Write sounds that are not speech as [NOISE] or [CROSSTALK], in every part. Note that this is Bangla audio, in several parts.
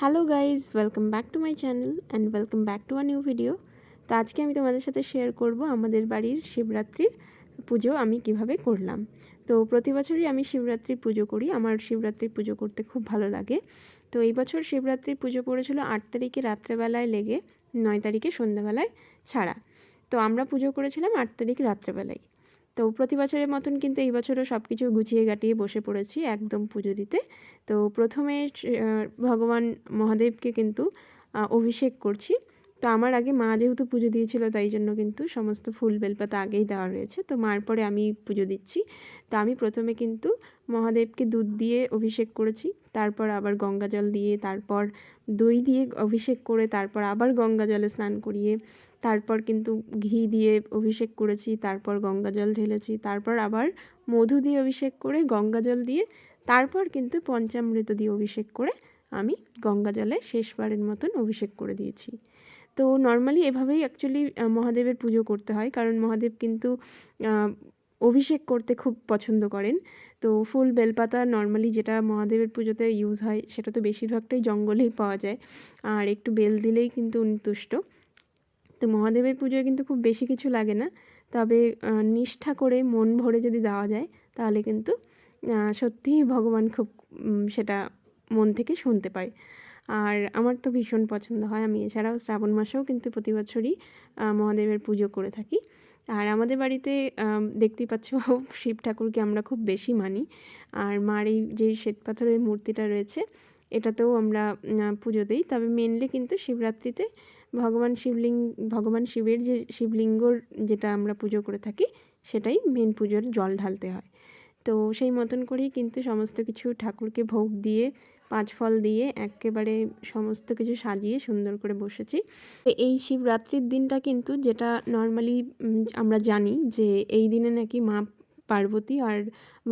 Hello guys welcome back to my channel and welcome back to a new video তো আজকে আমি তোমাদের সাথে শেয়ার করব আমাদের বাড়ির শিবরাত্রির পুজো আমি কীভাবে করলাম। তো প্রতি বছরই আমি শিবরাত্রির পুজো করি, আমার শিবরাত্রির পুজো করতে খুব ভালো লাগে। তো এই বছর শিবরাত্রির পুজো পড়েছিল আট তারিখে রাত্রেবেলায় লেগে, নয় তারিখে সন্ধ্যাবেলায় ছাড়া। তো আমরা পুজো করেছিলাম আট তারিখ রাত্রেবেলায়। তো প্রতি বছরের মতন কিন্তু এই বছরও সব কিছু গুছিয়ে গাটিয়ে বসে পড়েছি একদম পুজো দিতে। তো প্রথমে ভগবান মহাদেবকে কিন্তু অভিষেক করছি। তো আমার আগে মা যেহেতু পুজো দিয়েছিল তাই জন্য কিন্তু সমস্ত ফুল বেলপাতা আগেই দেওয়া রয়েছে। তো মার পরে আমি পুজো দিচ্ছি। তো আমি প্রথমে কিন্তু মহাদেবকে দুধ দিয়ে অভিষেক করেছি, তারপর আবার গঙ্গা জল দিয়ে, তারপর দই দিয়ে অভিষেক করে, তারপর আবার গঙ্গা জলে স্নান করিয়ে, তারপর কিন্তু ঘি দিয়ে অভিষেক করেছি, তারপর গঙ্গা জল ঢেলেছি, তারপর আবার মধু দিয়ে অভিষেক করে, গঙ্গা জল দিয়ে, তারপর কিন্তু পঞ্চামৃত দিয়ে অভিষেক করে আমি গঙ্গা জলে শেষবারের মতন অভিষেক করে দিয়েছি। তো নর্মালি এভাবেই অ্যাকচুয়ালি মহাদেবের পুজো করতে হয়। কারণ মহাদেব কিন্তু অভিষেক করতে খুব পছন্দ করেন। তো ফুল বেলপাতা নর্মালি যেটা মহাদেবের পুজোতে ইউজ হয়, সেটা তো বেশিরভাগটাই জঙ্গলেই পাওয়া যায়। আর একটু বেল দিলেই কিন্তু উনি তুষ্ট তো মহাদেবের পুজোয় কিন্তু খুব বেশি কিছু লাগে না। তবে নিষ্ঠা করে মন ভরে যদি দেওয়া যায়, তাহলে কিন্তু সত্যিই ভগবান খুব সেটা মন থেকে শুনতে পায়। আর আমার তো ভীষণ পছন্দ হয়। আমি এছাড়াও শ্রাবণ মাসেও কিন্তু প্রতি বছরই মহাদেবের পুজো করে থাকি। আর আমাদের বাড়িতে দেখতেই পাচ্ছ [LAUGHS] শিব ঠাকুরকে আমরা খুব বেশি মানি। আর মার এই যে শ্বেত পাথরের মূর্তিটা রয়েছে, এটাতেও আমরা পুজো দিই। তবে মেনলি কিন্তু শিবরাত্রিতে ভগবান শিবলিঙ্গ ভগবান শিবের যে শিবলিঙ্গর যেটা আমরা পুজো করে থাকি, সেটাই মেন পুজোর জল ঢালতে হয়। তো সেই মতন করেই কিন্তু সমস্ত কিছু ঠাকুরকে ভোগ দিয়ে পাঁচ ফল দিয়ে একেবারে সমস্ত কিছু সাজিয়ে সুন্দর করে বসেছি। এই শিবরাত্রির দিনটা কিন্তু যেটা নর্মালি আমরা জানি যে এই দিনে নাকি মা পার্বতী আর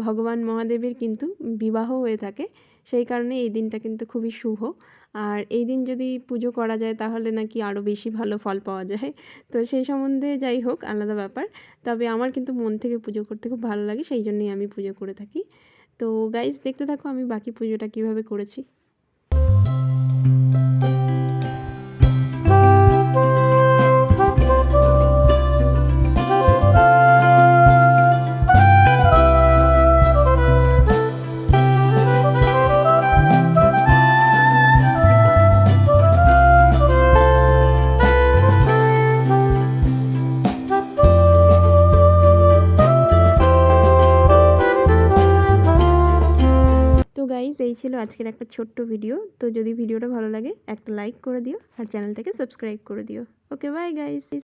ভগবান মহাদেবের কিন্তু বিবাহ হয়ে থাকে, সেই কারণে এই দিনটা কিন্তু খুবই শুভ। আর এই দিন যদি পুজো করা যায় তাহলে নাকি আরও বেশি ভালো ফল পাওয়া যায়। তো সেই সম্বন্ধে যাই হোক, আলাদা ব্যাপার। তবে আমার কিন্তু মন থেকে পুজো করতে খুব ভালো লাগে, সেই জন্যই আমি পুজো করে থাকি। তো গাইজ দেখতে থাকো আমি বাকি পুজোটা কীভাবে করেছি। এই ছিল আজকের একটা ছোট্ট ভিডিও তো যদি ভিডিওটা ভালো লাগে, একটা লাইক করে দিও আর চ্যানেলটাকে সাবস্ক্রাইব করে দিও। Okay bye guys